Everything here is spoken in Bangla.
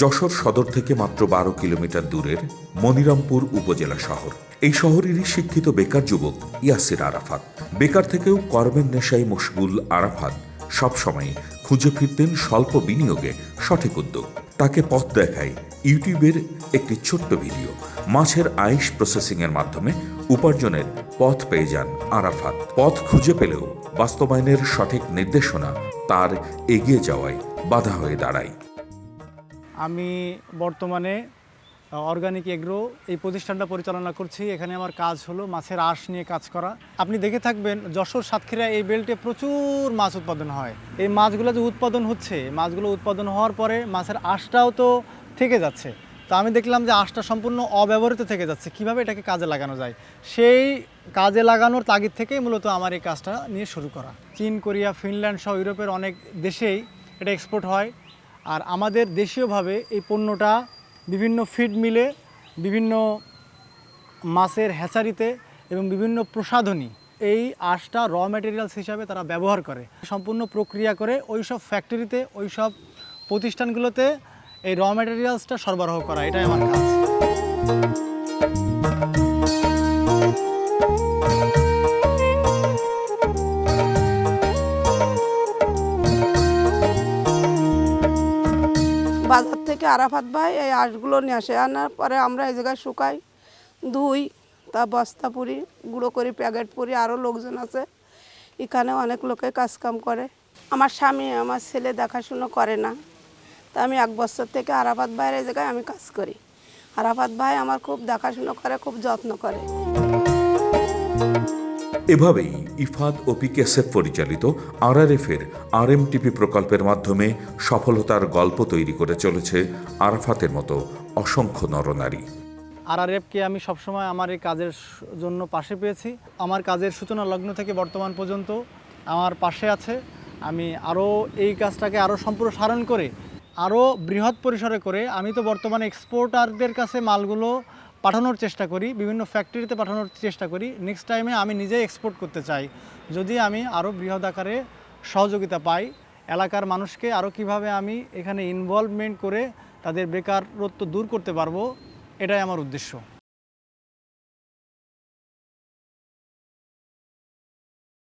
যশোর সদর থেকে মাত্র বারো কিলোমিটার দূরের মনিরামপুর উপজেলা শহর। এই শহরেরই শিক্ষিত বেকার যুবক ইয়াসির আরাফাত। বেকার থেকেও কর্মের নেশায় মশগুল আরাফাত সবসময় খুঁজে ফিরতেন স্বল্প বিনিয়োগে সঠিক উদ্যোগ। তাকে পথ দেখায় ইউটিউবের একটি ছোট্ট ভিডিও। মাছের আইস প্রসেসিংয়ের মাধ্যমে উপার্জনের পথ পেয়ে যান আরাফাত। পথ খুঁজে পেলেও বাস্তবায়নের সঠিক নির্দেশনা তার এগিয়ে যাওয়ায় বাধা হয়ে দাঁড়ায়। আমি বর্তমানে অর্গানিক এগ্রো এই প্রতিষ্ঠানটা পরিচালনা করছি। এখানে আমার কাজ হলো মাছের আঁশ নিয়ে কাজ করা। আপনি দেখে থাকবেন, যশোর সাতক্ষীরা এই বেল্টে প্রচুর মাছ উৎপাদন হয়। এই মাছগুলো যে উৎপাদন হচ্ছে, মাছগুলো উৎপাদন হওয়ার পরে মাছের আঁশটাও তো থেকে যাচ্ছে। তো আমি দেখলাম যে আঁশটা সম্পূর্ণ অব্যবহৃত থেকে যাচ্ছে। কীভাবে এটাকে কাজে লাগানো যায়? সেই কাজে লাগানোর তাগিদ থেকেই মূলত আমার এই কাজটা নিয়ে শুরু করা। চীন, কোরিয়া, ফিনল্যান্ড সহ ইউরোপের অনেক দেশেই এটা এক্সপোর্ট হয়। আর আমাদের দেশীয়ভাবে এই পণ্যটা বিভিন্ন ফিড মিলে বিভিন্ন মাছের হ্যাচারিতে এবং বিভিন্ন প্রসাধনী এই আঁশটা র ম্যাটেরিয়ালস হিসাবে তারা ব্যবহার করে। সম্পূর্ণ প্রক্রিয়া করে ওই সব ফ্যাক্টরিতে ওই সব প্রতিষ্ঠানগুলোতে এই র ম্যাটেরিয়ালসটা সরবরাহ করা, এটাই আমার কাজ। বাজার থেকে আরাফাত ভাই এই আঁশগুলো নিয়ে আসে। আনার পরে আমরা এই জায়গায় শুকাই, ধুই, তা বস্তা পুরি, গুঁড়ো করি, প্যাকেট পুরি আরও লোকজন আছে। এখানে অনেক লোকে কাজকাম করে। আমার স্বামী, আমার ছেলে দেখাশুনো করে না। তা আমি এক বছর থেকে আরাফাত ভাইয়ের এই জায়গায় আমি কাজ করি। আরাফাত ভাই আমার খুব দেখাশুনো করে, খুব যত্ন করে। এভাবেই ইফাদ ও পিকেএসএফ পরিচালিত আরআরএফের আরএমটিপি প্রকল্পের মাধ্যমে সফলতার গল্প তৈরি করে চলেছে আরাফাতের মতো অসংখ্য নরনারী। আর আর এফকে আমি সবসময় আমার এই কাজের জন্য পাশে পেয়েছি। আমার কাজের সূচনা লগ্ন থেকে বর্তমান পর্যন্ত আমার পাশে আছে। আমি আরও এই কাজটাকে আরও সম্প্রসারণ করে, আরও বৃহৎ পরিসরে করে আমি তো বর্তমানে এক্সপোর্টারদের কাছে মালগুলো পাঠানোর চেষ্টা করি, বিভিন্ন ফ্যাক্টরিতে পাঠানোর চেষ্টা করি। নেক্সট টাইমে আমি নিজে এক্সপোর্ট করতে চাই। যদি আমি আরও বৃহৎ আকারে সহযোগিতা পাই, এলাকার মানুষকে আরও কীভাবে আমি এখানে ইনভলভমেন্ট করে তাদের বেকারত্ব দূর করতে পারব, এটাই আমার উদ্দেশ্য।